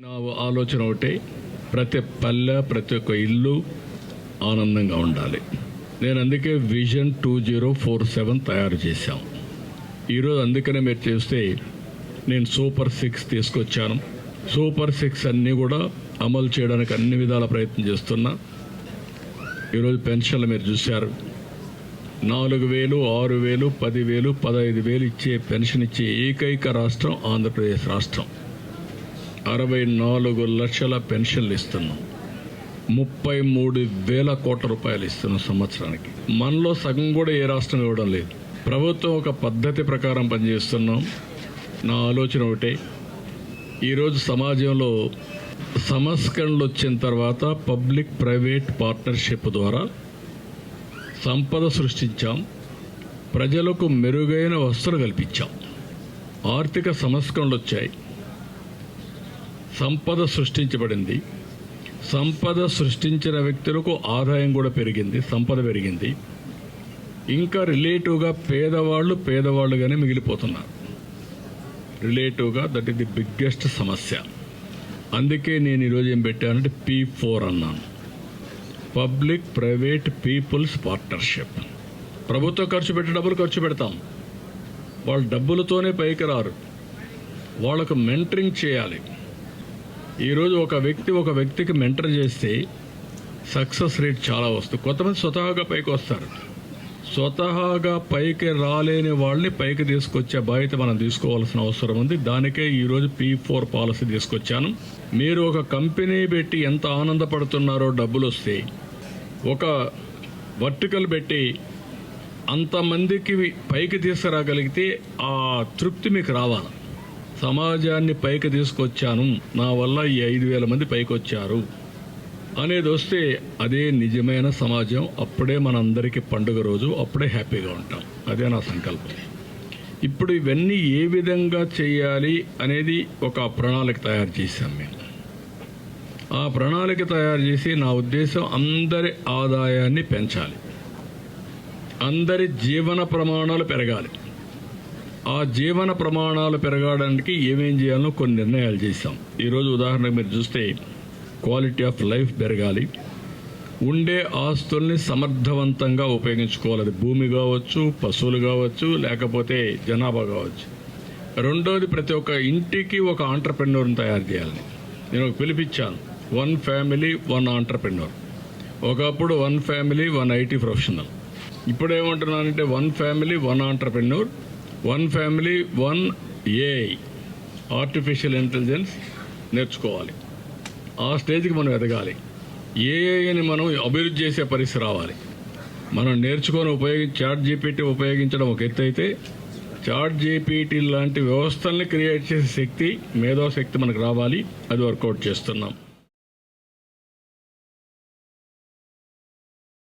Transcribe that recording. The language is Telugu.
నా ఆలోచన ఒకటే ప్రతి పల్లె ప్రతి ఒక్క ఇల్లు ఆనందంగా ఉండాలి. నేను అందుకే vision two zero four seven తయారు చేశాం. ఈరోజు అందుకనే మీరు చూస్తే నేను సూపర్ సిక్స్ తీసుకొచ్చాను. సూపర్ సిక్స్ అన్నీ కూడా అమలు చేయడానికి అన్ని విధాల ప్రయత్నం చేస్తున్నా. ఈరోజు పెన్షన్లు మీరు చూశారు. నాలుగు వేలు ఆరు వేలు పదివేలు పదహైదు వేలు ఇచ్చే పెన్షన్ ఇచ్చే ఏకైక రాష్ట్రం ఆంధ్రప్రదేశ్ రాష్ట్రం. అరవై నాలుగు లక్షల పెన్షన్లు ఇస్తున్నాం. ముప్పై మూడు వేల కోట్ల రూపాయలు ఇస్తున్నాం సంవత్సరానికి. మనలో సగం కూడా ఏ రాష్ట్రం ఇవ్వడం లేదు. ప్రభుత్వం ఒక పద్ధతి ప్రకారం పనిచేస్తున్నాం. నా ఆలోచన ఒకటే. ఈరోజు సమాజంలో సంస్కరణలు వచ్చిన తర్వాత పబ్లిక్ ప్రైవేట్ పార్ట్నర్షిప్ ద్వారా సంపద సృష్టించాం. ప్రజలకు మెరుగైన వస్తువులు కల్పించాం. ఆర్థిక సంస్కరణలు వచ్చాయి. సంపద సృష్టించబడింది. సంపద సృష్టించిన వ్యక్తులకు ఆదాయం కూడా పెరిగింది సంపద పెరిగింది. ఇంకా రిలేటివ్గా పేదవాళ్ళు పేదవాళ్ళుగానే మిగిలిపోతున్నారు. రిలేటివ్గా దట్ ఈస్ ది బిగ్గెస్ట్ సమస్య. అందుకే నేను ఈరోజు ఏం పెట్టానంటే పీ ఫోర్ అన్నాను. Public private people's partnership. ప్రభుత్వం ఖర్చు పెట్టే డబ్బులు ఖర్చు పెడతాం. వాళ్ళు డబ్బులతోనే పైకి రారు. వాళ్ళకు మెంటరింగ్ చేయాలి. ఈరోజు ఒక వ్యక్తి ఒక వ్యక్తికి మెంటర్ చేస్తే సక్సెస్ రేట్ చాలా వస్తుంది. కొంతమంది స్వతహాగా పైకి వస్తారు. స్వతహాగా పైకి రాలేని వాళ్ళని పైకి తీసుకొచ్చే బాధ్యత మనం తీసుకోవాల్సిన అవసరం ఉంది. దానికే ఈరోజు పీ ఫోర్ పాలసీ తీసుకొచ్చాను. మీరు ఒక కంపెనీ పెట్టి ఎంత ఆనందపడుతున్నారో డబ్బులు వస్తే ఒక వర్టికల్ పెట్టి అంతమందికి పైకి తీసుకురాగలిగితే ఆ తృప్తి మీకు రావాలి? సమాజాన్ని పైకి తీసుకొచ్చాను. నా వల్ల ఈ ఐదు వేల మంది పైకి వచ్చారు అనేది వస్తే అదే నిజమైన సమాజం. అప్పుడే మనందరికీ పండుగ రోజు. అప్పుడే హ్యాపీగా ఉంటాం. అదే నా సంకల్పం. ఇప్పుడు ఇవన్నీ ఏ విధంగా చేయాలి అనేది ఒక ప్రణాళిక తయారు చేశాం మేము. ఆ ప్రణాళిక తయారు చేసి నా ఉద్దేశం అందరి ఆదాయాన్ని పెంచాలి. అందరి జీవన ప్రమాణాలు పెరగాలి. ఆ జీవన ప్రమాణాలు పెరగడానికి ఏమేం చేయాలో కొన్ని నిర్ణయాలు చేశాం. ఈరోజు ఉదాహరణకు మీరు చూస్తే క్వాలిటీ ఆఫ్ లైఫ్ పెరగాలి. ఉండే ఆస్తుల్ని సమర్థవంతంగా ఉపయోగించుకోవాలి. అది భూమి కావచ్చు పశువులు కావచ్చు లేకపోతే జనాభా కావచ్చు. రెండోది ప్రతి ఒక్క ఇంటికి ఒక ఆంటర్ప్రెన్యూర్ని తయారు చేయాలి. నేను ఒక పిలిపించాను. వన్ ఫ్యామిలీ వన్ ఆంటర్ప్రెన్యూర్ ఒకప్పుడు one family one IT professional ఇప్పుడు ఏమంటున్నానంటే one family one entrepreneur one family one AI artificial intelligence నేర్చుకోవాలి. ఆ స్టేజ్కి మనం ఎదగాలి. ఏఐని మనం అభివృద్ధి చేసే పరిస్థితి రావాలి. మనం నేర్చుకొని ఉపయోగించి చాట్ జీపీటీ ఉపయోగించడం ఒక ఎత్తు అయితే చాట్ జీపీటీ లాంటి వ్యవస్థల్ని క్రియేట్ చేసే శక్తి మేధోశక్తి మనకు రావాలి. అది వర్కౌట్ చేస్తున్నాం.